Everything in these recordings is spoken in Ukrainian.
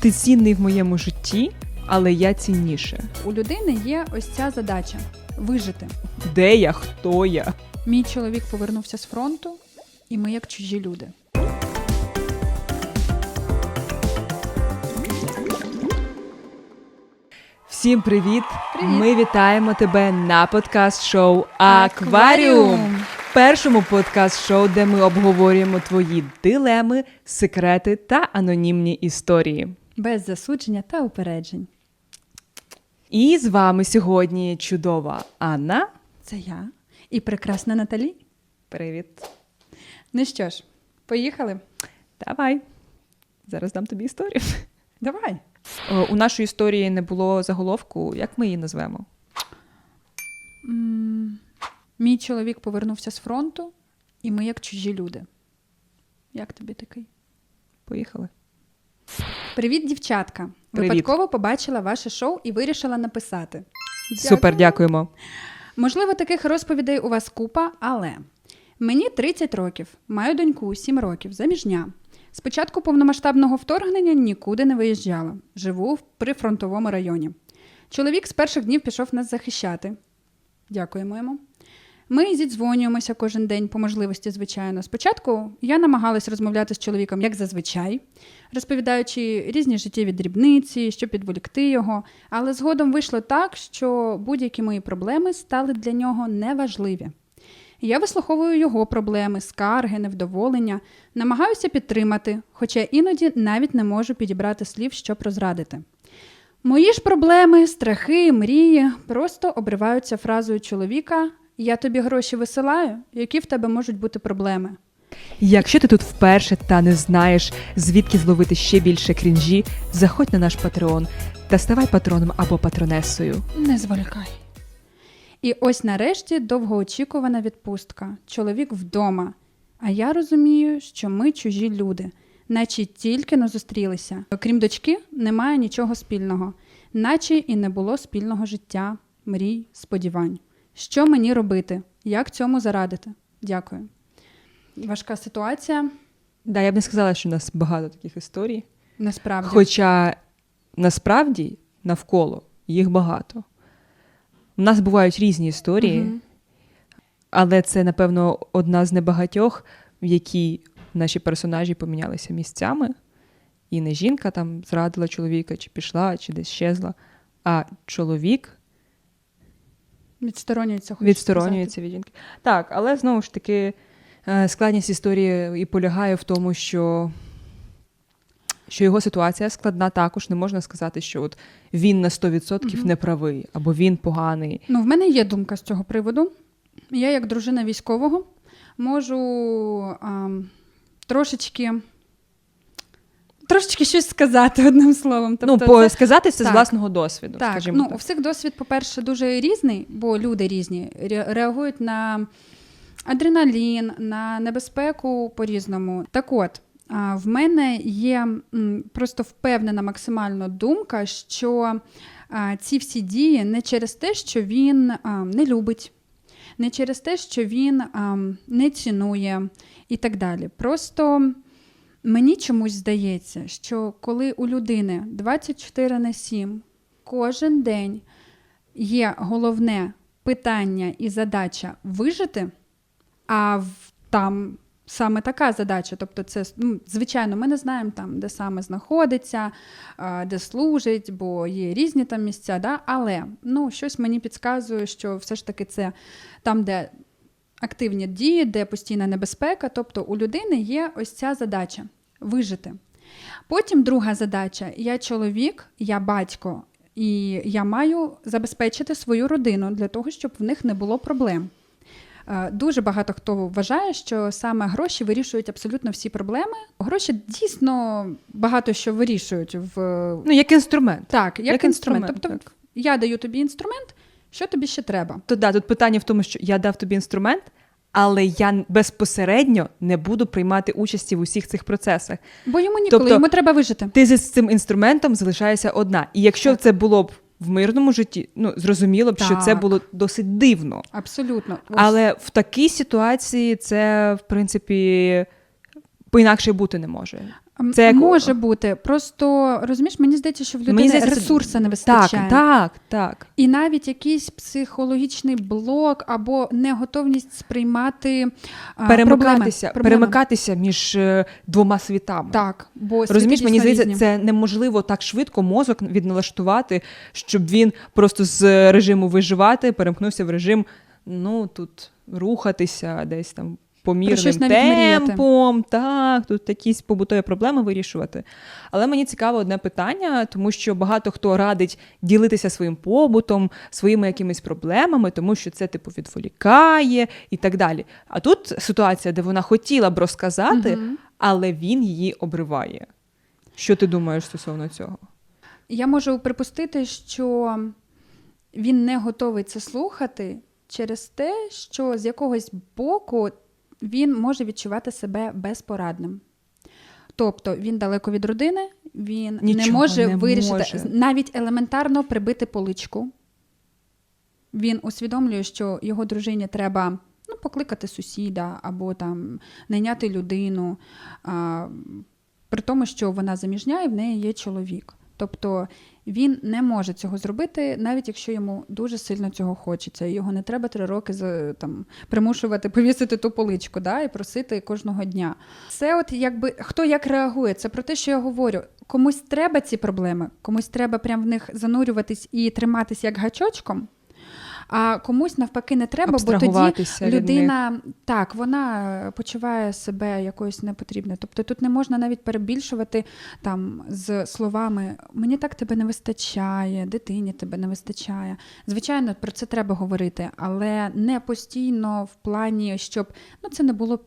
Ти цінний в моєму житті, але я цінніше. У людини є ось ця задача вижити. Де я, хто я? Мій чоловік повернувся з фронту, і ми як чужі люди. Всім привіт! Привіт! Ми вітаємо тебе на подкаст-шоу Акваріум. Першому подкаст-шоу, де ми обговорюємо твої дилеми, секрети та анонімні історії. Без засудження та упереджень. І з вами сьогодні чудова Анна. Це я і прекрасна Наталі. Привіт. Ну що ж, поїхали? Давай. Зараз дам тобі історію. Давай. О, У нашої історії не було заголовку. Як ми її назвемо? Мій чоловік повернувся з фронту, і ми як чужі люди. Як тобі такий? Поїхали. Привіт, дівчатка! Привіт. Випадково побачила ваше шоу і вирішила написати. Супер, дякуємо. Можливо, таких розповідей у вас купа, але мені 30 років, маю доньку 7 років, заміжня. Спочатку повномасштабного вторгнення нікуди не виїжджала. Живу в прифронтовому районі. Чоловік з перших днів пішов нас захищати. Дякуємо йому. Ми зідзвонюємося кожен день по можливості, звичайно. Спочатку я намагалась розмовляти з чоловіком як зазвичай, розповідаючи різні життєві дрібниці, щоб підволікти його. Але згодом вийшло так, що будь-які мої проблеми стали для нього неважливі. Я вислуховую його проблеми, скарги, невдоволення, намагаюся підтримати, хоча іноді навіть не можу підібрати слів, щоб розрадити. Мої ж проблеми, страхи, мрії просто обриваються фразою чоловіка Я тобі гроші висилаю, які в тебе можуть бути проблеми. Якщо ти тут вперше та не знаєш, звідки зловити ще більше крінжі, заходь на наш Патреон та ставай патроном або патронесою. Не зволікай. І ось нарешті довгоочікувана відпустка. Чоловік вдома. А я розумію, що ми чужі люди, наче тільки но зустрілися. Окрім дочки, немає нічого спільного, наче і не було спільного життя, мрій, сподівань. Що мені робити? Як цьому зарадити? Дякую. Важка ситуація, Да, я б не сказала, що у нас багато таких історій. насправді. Хоча насправді навколо їх багато. У нас бувають різні історії, Мгм. але це, напевно, одна з небагатьох, в якій наші персонажі помінялися місцями. І не жінка там зрадила чоловіка, чи пішла, чи десь щезла, а чоловік Відсторонюється, хочу відсторонюється від жінки. Так, але знову ж таки, е, складність історії і полягає в тому, що, що його ситуація складна також. Не можна сказати, що от він на 100% Мгм. не правий, або він поганий. Ну, в мене є думка з цього приводу. Я, як дружина військового, можу а, трошечки. Трошечки щось сказати одним словом. ну, Тобто по, це- сказати це з власного досвіду. так, скажімо ну, так. у всіх досвід, по-перше, дуже різний, бо люди різні ре- реагують на адреналін, на небезпеку по-різному. Так от, в мене є просто впевнена максимально думка, що ці всі дії не через те, що він не любить, не через те, що він не цінує і так далі. Просто. Мені чомусь здається, що коли у людини 24 на 7 кожен день є головне питання і задача вижити, а там саме така задача. Тобто, це ну, звичайно, ми не знаємо там, де саме знаходиться, де служить, бо є різні там місця. Да? Але ну, щось мені підказує, що все ж таки це там, де активні дії, де постійна небезпека. Тобто у людини є ось ця задача вижити. Потім друга задача: я чоловік, я батько, і я маю забезпечити свою родину для того, щоб в них не було проблем. Е, Дуже багато хто вважає, що саме гроші вирішують абсолютно всі проблеми. Гроші дійсно багато що вирішують в Ну, як інструмент. так, як, Як інструмент. інструмент, Тобто так. я даю тобі інструмент, що тобі ще треба. То да, тут питання в тому, що я дав тобі інструмент, але я безпосередньо не буду приймати участі в усіх цих процесах. Бо йому ніколи, Тобто- йому треба вижити. ти зі цим інструментом залишаєшся одна. І якщо Так. це було б в мирному житті, ну зрозуміло б, що це було досить дивно. Абсолютно. Ось. Але в такій ситуації це, в принципі, по-інакше бути не може. Це може бути. Просто розумієш, мені здається, що в людини здається, ресурсу не вистачає. так, так. І навіть якийсь психологічний блок або неготовність сприймати а, Перемикатися, проблеми. перемикатися між е, двома світами. Так, бо Розумієш, мені здається, різні. це неможливо так швидко мозок відналаштувати, щоб він просто з режиму виживати перемкнувся в режим, ну тут рухатися десь там помірним темпом, так, тут якісь побутові проблеми вирішувати. Але мені цікаво одне питання, тому що багато хто радить ділитися своїм побутом, своїми якимись проблемами, тому що це типу відволікає і так далі. А тут ситуація, де вона хотіла б розказати, Мгм. але він її обриває. Що ти думаєш стосовно цього? Я можу припустити, що він не готовий це слухати через те, що з якогось боку він може відчувати себе безпорадним. Тобто він далеко від родини, він не може не вирішити може. навіть елементарно прибити поличку. Він усвідомлює, що його дружині треба ну, покликати сусіда або там найняти людину, а, при тому, що вона заміжня і в неї є чоловік. Тобто він не може цього зробити, навіть якщо йому дуже сильно цього хочеться. Його не треба три роки там, примушувати повісити ту поличку да, і просити кожного дня. Це от якби хто як реагує, це про те, що я говорю. Комусь треба ці проблеми, комусь треба прям в них занурюватись і триматись як гачочком. А комусь навпаки не треба, бо тоді від людина так вона почуває себе якоюсь непотрібною. Тобто тут не можна навіть перебільшувати там з словами Мені так тебе не вистачає, дитині тебе не вистачає. Звичайно, про це треба говорити, але не постійно в плані, щоб ну це не було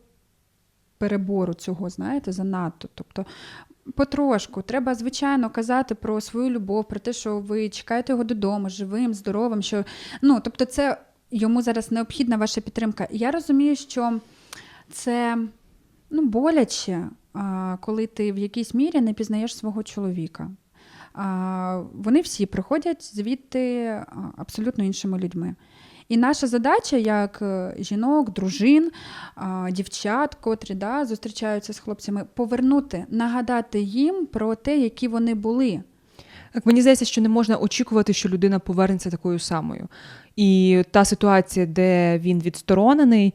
перебору цього, знаєте, занадто. Тобто Потрошку треба, звичайно, казати про свою любов, про те, що ви чекаєте його додому, живим, здоровим. Що ну, тобто, це йому зараз необхідна ваша підтримка. Я розумію, що це ну, боляче, коли ти в якійсь мірі не пізнаєш свого чоловіка. Вони всі приходять звідти абсолютно іншими людьми. І наша задача, як е, жінок, дружин, дівчат, котрі да, зустрічаються з хлопцями, повернути, нагадати їм про те, які вони були. Так, мені здається, що не можна очікувати, що людина повернеться такою самою. І та ситуація, де він відсторонений,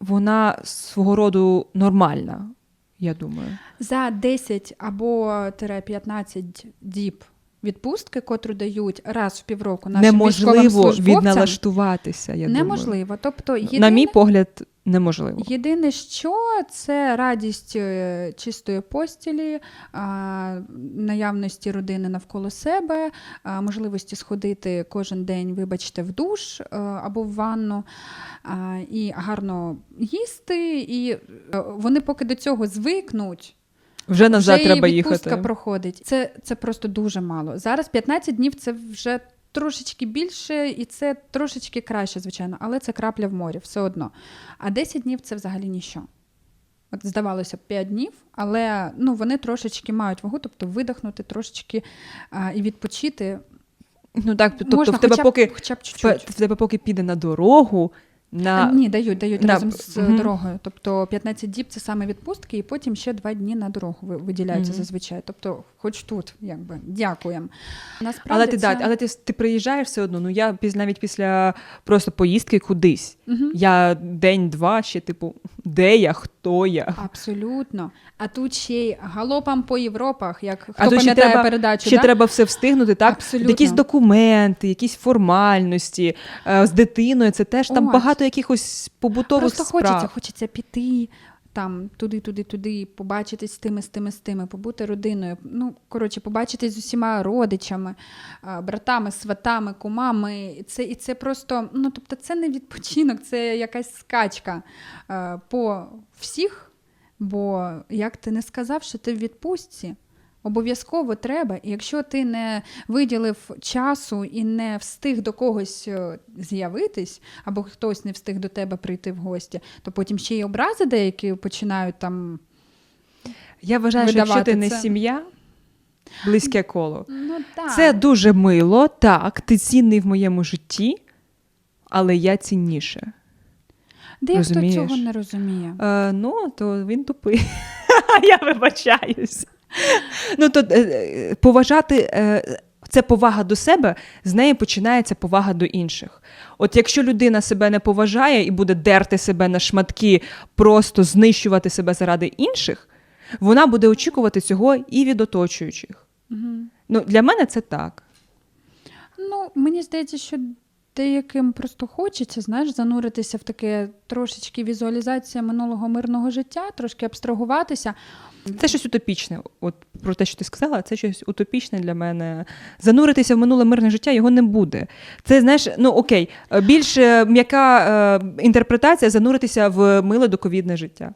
вона свого роду нормальна, я думаю. За 10 або тире 15 діб відпустки, котру дають раз в півроку нашим Неможливо відналаштуватися. Я неможливо. Тобто, єдине, На мій погляд, неможливо. Єдине, що це радість е, чистої постілі, наявності родини навколо себе, можливості сходити кожен день, вибачте, в душ е, або в ванну, і гарно їсти. І е, вони поки до цього звикнуть. Вже назад вже треба відпустка їхати. проходить. Це, це просто дуже мало. Зараз 15 днів це вже трошечки більше, і це трошечки краще, звичайно, але це крапля в морі, все одно. А 10 днів це взагалі ніщо. От здавалося б 5 днів, але ну, вони трошечки мають вагу, тобто видихнути трошечки а, і відпочити. Ну так, тобто Можна в тебе хоча б, поки хоча б чуть-чуть. в тебе поки піде на дорогу, на Ні, дають, дають на- разом з Мгм. дорогою. Тобто 15 діб це саме відпустки, і потім ще 2 дні на дорогу ви- виділяються Мгм. зазвичай. Тобто, хоч тут, якби дякуємо. Насправді але ти це... да, але ти, ти приїжджаєш все одно. Ну я навіть після просто поїздки кудись. Мгм. Я день-два ще, типу, де я, хто я? Абсолютно. А тут ще й галопам по Європах, як хто А пам'ятає треба- передачу. Ще да? треба все встигнути, так? Абсолютно. Якісь документи, якісь формальності е, з дитиною. Це теж там Ось. багато якихось побутових Просто справ. хочеться, хочеться піти там туди, туди, туди, побачитись з тими, з тими, з тими, побути родиною. Ну, коротше, побачитись з усіма родичами, братами, сватами, кумами. Це, і це просто, ну тобто, це не відпочинок, це якась скачка по всіх. Бо як ти не сказав, що ти в відпустці, обов'язково треба. І якщо ти не виділив часу і не встиг до когось е, з'явитись, або хтось не встиг до тебе прийти в гості, то потім ще й образи деякі починають там. Я вважаю, що якщо ти не сім'я, близьке коло. Ну так. Це дуже мило, так, ти цінний в моєму житті, але я цінніше. Дехто цього не розуміє. Е, ну, то він тупий. Я вибачаюсь. Ну, то е, е, поважати. Е, це повага до себе, з неї починається повага до інших. От якщо людина себе не поважає і буде дерти себе на шматки, просто знищувати себе заради інших, вона буде очікувати цього і від оточуючих. Мгм. Ну, для мене це так. Ну, мені здається, що деяким просто хочеться, знаєш, зануритися в таке трошечки візуалізація минулого мирного життя, трошки абстрагуватися. Це щось утопічне. От про те, що ти сказала, це щось утопічне для мене. Зануритися в минуле мирне життя його не буде. Це знаєш, ну окей, більш е, м'яка е, інтерпретація зануритися в миле доковідне життя.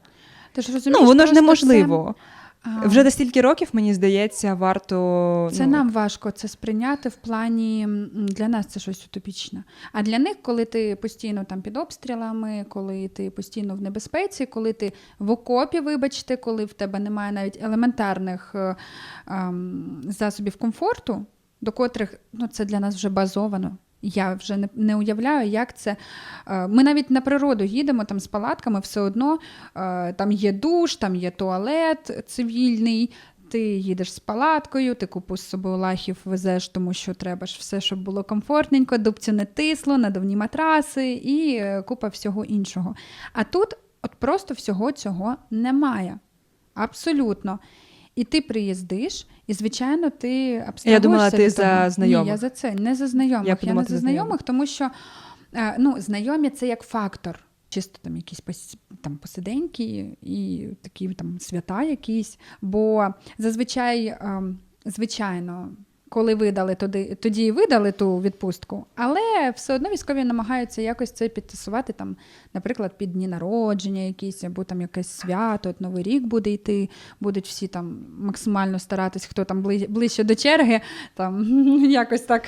Ти ж розумієш, ну воно ж неможливо. Це, Вже на стільки років, мені здається, варто. це ну, нам важко це сприйняти в плані для нас це щось утопічне. А для них, коли ти постійно там під обстрілами, коли ти постійно в небезпеці, коли ти в окопі, вибачте, коли в тебе немає навіть елементарних е, ем, засобів комфорту, до котрих ну, це для нас вже базовано. Я вже не, не уявляю, як це. Е, Ми навіть на природу їдемо там з палатками, все одно е, там є душ, там є туалет цивільний. Ти їдеш з палаткою, ти купу з собою лахів везеш, тому що треба ж все, щоб було комфортненько, дубцю не тисло, надувні матраси і е, купа всього іншого. А тут от просто всього цього немає. Абсолютно. І ти приїздиш, і, звичайно, ти абстрагуєшся думала, ти за того. знайомих. Ні, я за це, не за знайомих. Я Я, не за знайомих. знайомих, тому що е, ну, знайомі це як фактор. Чисто там якісь пос- там посиденькі і такі там свята якісь. Бо зазвичай, ем, звичайно, коли видали, тоді, тоді видали ту відпустку, але все одно військові намагаються якось це підтасувати, там, наприклад, під дні народження якісь, або там якесь свято, от Новий рік буде йти, будуть всі там максимально старатись, хто там ближче до черги, там якось так,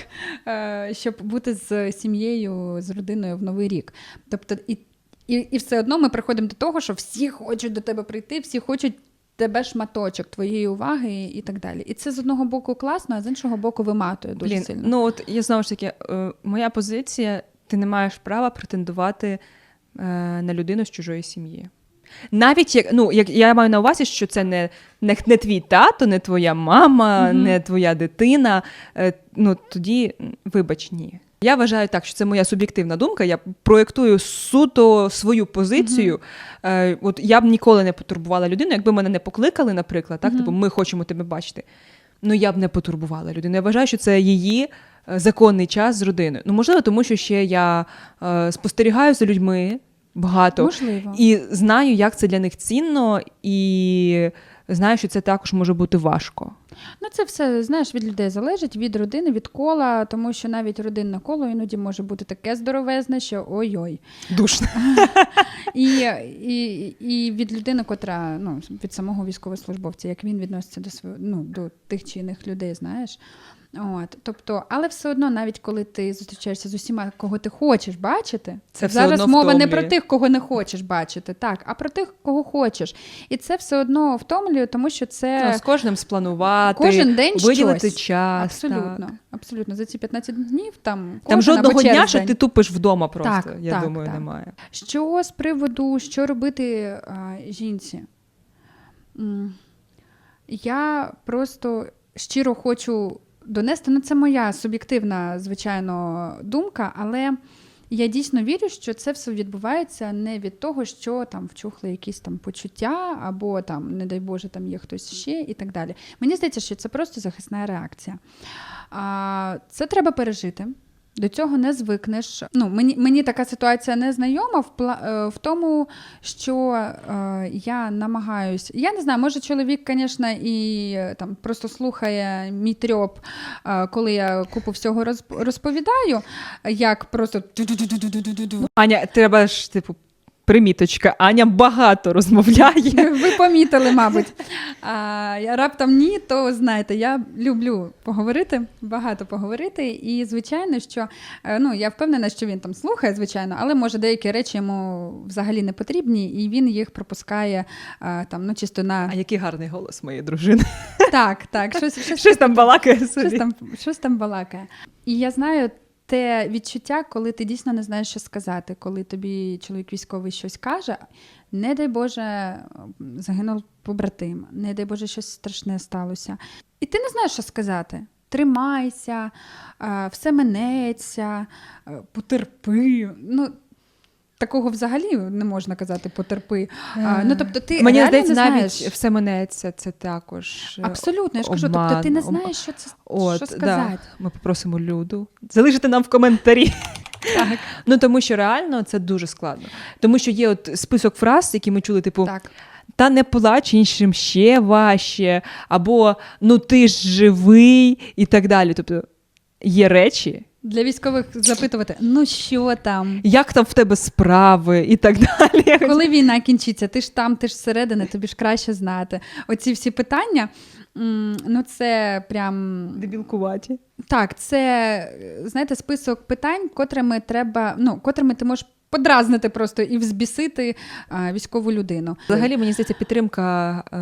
е, щоб бути з сім'єю, з родиною в Новий рік. Тобто, і, і, і все одно ми приходимо до того, що всі хочуть до тебе прийти, всі хочуть. Тебе шматочок твоєї уваги і так далі. І це з одного боку класно, а з іншого боку виматує дуже Блін, сильно. ну от я знову ж таки, е, моя позиція: ти не маєш права претендувати е, на людину з чужої сім'ї. Навіть як ну, як я маю на увазі, що це не, не, не твій тато, не твоя мама, Мгм. не твоя дитина. Е, ну тоді, вибач, ні. Я вважаю так, що це моя суб'єктивна думка. Я проєктую суто свою позицію. Е, от я б ніколи не потурбувала людину, якби мене не покликали, наприклад, так, Мгм. типу, ми хочемо тебе бачити. Ну, я б не потурбувала людину. Я вважаю, що це її е, законний час з родиною. Ну, можливо, тому що ще я е, спостерігаю за людьми багато Можливо. і знаю, як це для них цінно, і знаю, що це також може бути важко. Ну, це все знаєш від людей залежить, від родини, від кола, тому що навіть родинне коло іноді може бути таке здоровезне, що ой-ой. Душно. І, і, і від людини, котра ну, від самого військовослужбовця, як він відноситься до свого ну, до тих чи інших людей, знаєш. От, тобто, але все одно, навіть коли ти зустрічаєшся з усіма, кого ти хочеш бачити, Це все зараз одно мова не про тих, кого не хочеш бачити, так, а про тих, кого хочеш. І це все одно втомлює, тому що це Ну, з кожним спланувати, кожен день виділити щось. час. абсолютно, Так. абсолютно. За ці 15 днів там Там жодного дня, що ти тупиш вдома просто, Так, я так, думаю, так. немає. Що з приводу, що робити а, жінці? Я просто щиро хочу донести, ну це моя суб'єктивна, звичайно, думка, але я дійсно вірю, що це все відбувається не від того, що там вчухли якісь там почуття, або там, не дай Боже, там є хтось ще і так далі. Мені здається, що це просто захисна реакція. А, Це треба пережити. До цього не звикнеш. Ну, мені, мені така ситуація не знайома в, пла- е, в тому, що е, я намагаюсь. Я не знаю, може чоловік, звісно, і е, там просто слухає мій трьоп, е, коли я купу всього розп- розповідаю, як просто. Аня, треба ж, типу, приміточка. Аня багато розмовляє. Ви помітили, мабуть. А я раптом ні, то знаєте, я люблю поговорити, багато поговорити. І звичайно, що е, ну я впевнена, що він там слухає, звичайно, але може деякі речі йому взагалі не потрібні, і він їх пропускає е, там, ну чисто на А який гарний голос моєї дружини. так, так, щось, щось, Щось там балакає собі. щось там, щось там балакає. І я знаю те відчуття, коли ти дійсно не знаєш, що сказати, коли тобі чоловік військовий щось каже, не дай Боже, загинув побратим, не дай Боже, щось страшне сталося. І ти не знаєш, що сказати. Тримайся, все минеться, потерпи. Ну, такого взагалі не можна казати потерпи. А, ну, тобто, ти Мені здається, не навіть знаєш. все минеться, це також. е, Абсолютно, я ж кажу, тобто ти не знаєш, що це От, що да. сказати. Ми попросимо Люду залишити нам в коментарі. Так, Ну тому що реально це дуже складно. Тому що є от список фраз, які ми чули, типу, так. та не плач іншим ще важче, або ну ти ж живий, і так далі. Тобто є речі, Для військових запитувати, ну що там? як там в тебе справи, і так далі. Коли війна кінчиться, ти ж там, ти ж зсередини, тобі ж краще знати. Оці всі питання, ну це прям Дебілкуваті. так, це знаєте, список питань, котрими треба, ну, котрими ти можеш подразнити просто і взбісити а, військову людину. Взагалі, мені здається, підтримка е,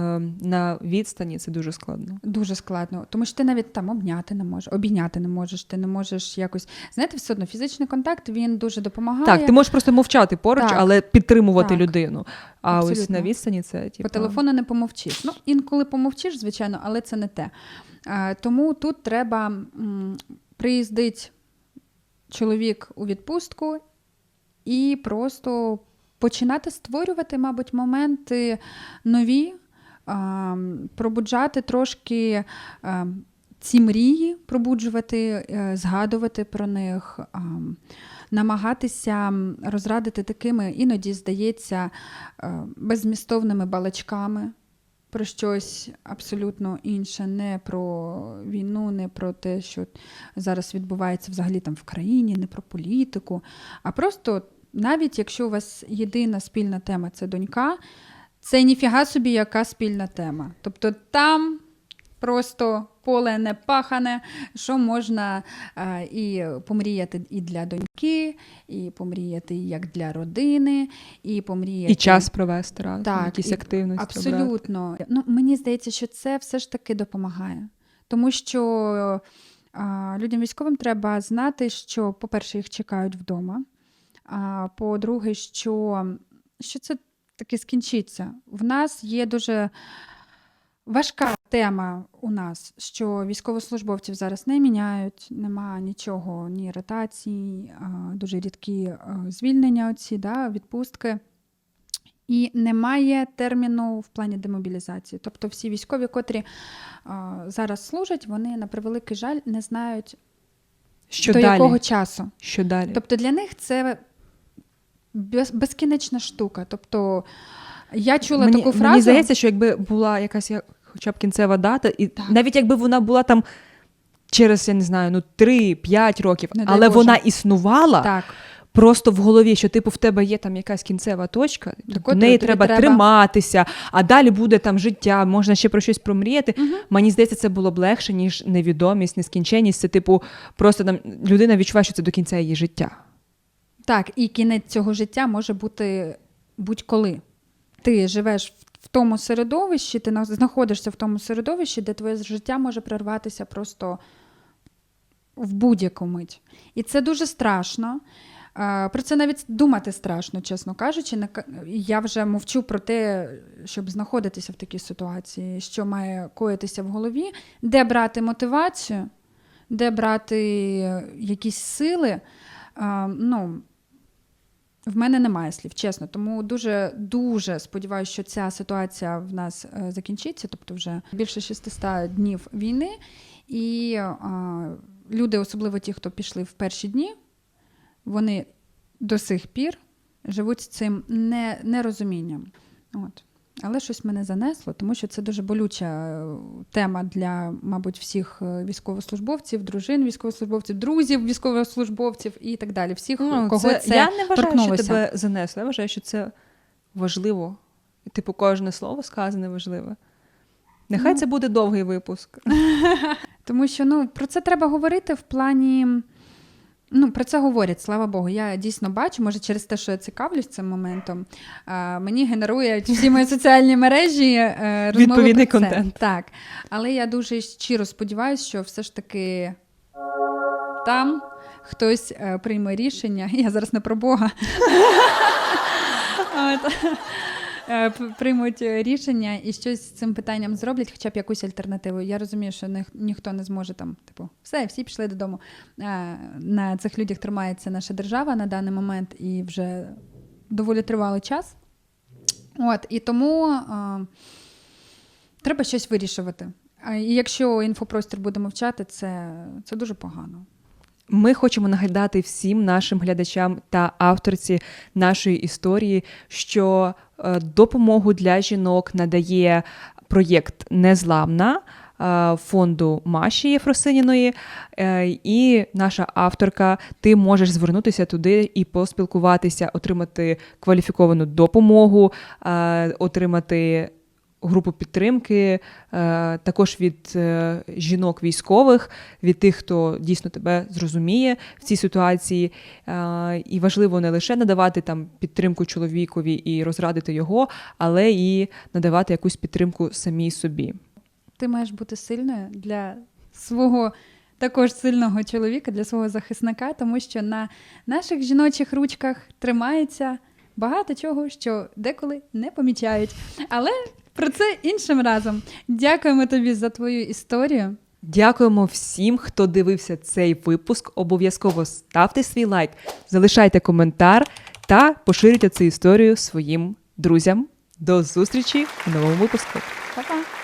на відстані це дуже складно. Дуже складно, тому що ти навіть там обняти не можеш, обійняти не можеш, ти не можеш якось. Знаєте, все одно фізичний контакт він дуже допомагає. Так, ти можеш просто мовчати поруч, Так. але підтримувати Так. людину. А ось на відстані це типу, По телефону не помовчиш. Ну, інколи помовчиш, звичайно, але це не те. А, тому тут треба м, приїздить чоловік у відпустку і просто починати створювати, мабуть, моменти нові, пробуджати трошки. ці мрії пробуджувати, е, згадувати про них, намагатися розрадити такими, іноді здається, е, беззмістовними балачками про щось абсолютно інше, не про війну, не про те, що зараз відбувається взагалі там в країні, не про політику, а просто навіть якщо у вас єдина спільна тема це донька, це ніфіга собі яка спільна тема. Тобто там просто поле не пахане, що можна е, і помріяти і для доньки, і помріяти як для родини, і помріяти і час провести разом, Так, якісь і- активності. Абсолютно. Ну, мені здається, що це все ж таки допомагає. Тому що а, людям військовим треба знати, що, по-перше, їх чекають вдома. По-друге, що, що це таки скінчиться. В нас є дуже важка тема у нас, що військовослужбовців зараз не міняють, нема нічого, ні ротацій, дуже рідкі звільнення, оці, да, відпустки. І немає терміну в плані демобілізації. Тобто всі військові, котрі а, зараз служать, вони на превеликий жаль не знають Що до далі? якого часу. Що далі? Тобто для них це без, безкінечна штука. Тобто я чула мені, таку фразу. Мені здається, що якби була якась я- хоча б кінцева дата, і Так. навіть якби вона була там через, я не знаю, ну 3-5 років, Не але вона існувала так, просто в голові, що типу в тебе є там якась кінцева точка, до котрої неї треба, треба- триматися, а далі буде там життя, можна ще про щось промріяти. Мгм. Мені здається, це було б легше, ніж невідомість, нескінченність. Це, типу, просто там людина відчуває, що це до кінця її життя. Так, і кінець цього життя може бути будь-коли. Ти живеш в, тому середовищі, ти знаходишся в тому середовищі, де твоє життя може прерватися просто в будь-яку мить. І це дуже страшно. Про це навіть думати страшно, чесно кажучи. Я вже мовчу про те, щоб знаходитися в такій ситуації, що має коїтися в голові, де брати мотивацію, де брати якісь сили. Ну, в мене немає слів, чесно. Тому дуже дуже сподіваюся, що ця ситуація в нас е, закінчиться, тобто вже більше 600 днів війни. І е, люди, особливо ті, хто пішли в перші дні, вони до сих пір живуть з цим не, нерозумінням. От. Але щось мене занесло, тому що це дуже болюча е, тема для, мабуть, всіх е, військовослужбовців, дружин військовослужбовців, друзів військовослужбовців і так далі. Всіх, кого це, Ну, я не вважаю, торкнулося. що тебе занесло. Я вважаю, що це важливо. Типу, кожне слово сказане важливе. Нехай Ну. це буде довгий випуск. Тому що ну, про це треба говорити в плані. Ну, про це говорять, слава Богу. Я дійсно бачу, може, через те, що я цікавлюсь цим моментом, а, мені генерують всі мої соціальні мережі е, розмови Відповідний про це. контент. Так. Але я дуже щиро сподіваюся, що все ж таки там хтось е, прийме рішення. Я зараз не про Бога. Е, Приймуть е, рішення і щось з цим питанням зроблять, хоча б якусь альтернативу. Я розумію, що ніх- ніхто не зможе там, типу, все, всі пішли додому. Е, На цих людях тримається наша держава на даний момент і вже доволі тривалий час. От, і тому е, треба щось вирішувати. А і якщо інфопростір буде мовчати, це, це дуже погано. Ми хочемо нагадати всім нашим глядачам та авторці нашої історії, що допомогу для жінок надає проєкт Незламна е, фонду Маші Єфросиніної. Е, І наша авторка, ти можеш звернутися туди і поспілкуватися, отримати кваліфіковану допомогу, е, отримати групу підтримки, е, також від е, жінок військових, від тих, хто дійсно тебе зрозуміє в цій ситуації. Е, І важливо не лише надавати там підтримку чоловікові і розрадити його, але і надавати якусь підтримку самій собі. Ти маєш бути сильною для свого також сильного чоловіка, для свого захисника, тому що на наших жіночих ручках тримається багато чого, що деколи не помічають. Але про це іншим разом. Дякуємо тобі за твою історію. Дякуємо всім, хто дивився цей випуск. Обов'язково ставте свій лайк, залишайте коментар та поширюйте цю історію своїм друзям. До зустрічі у новому випуску. Па-па!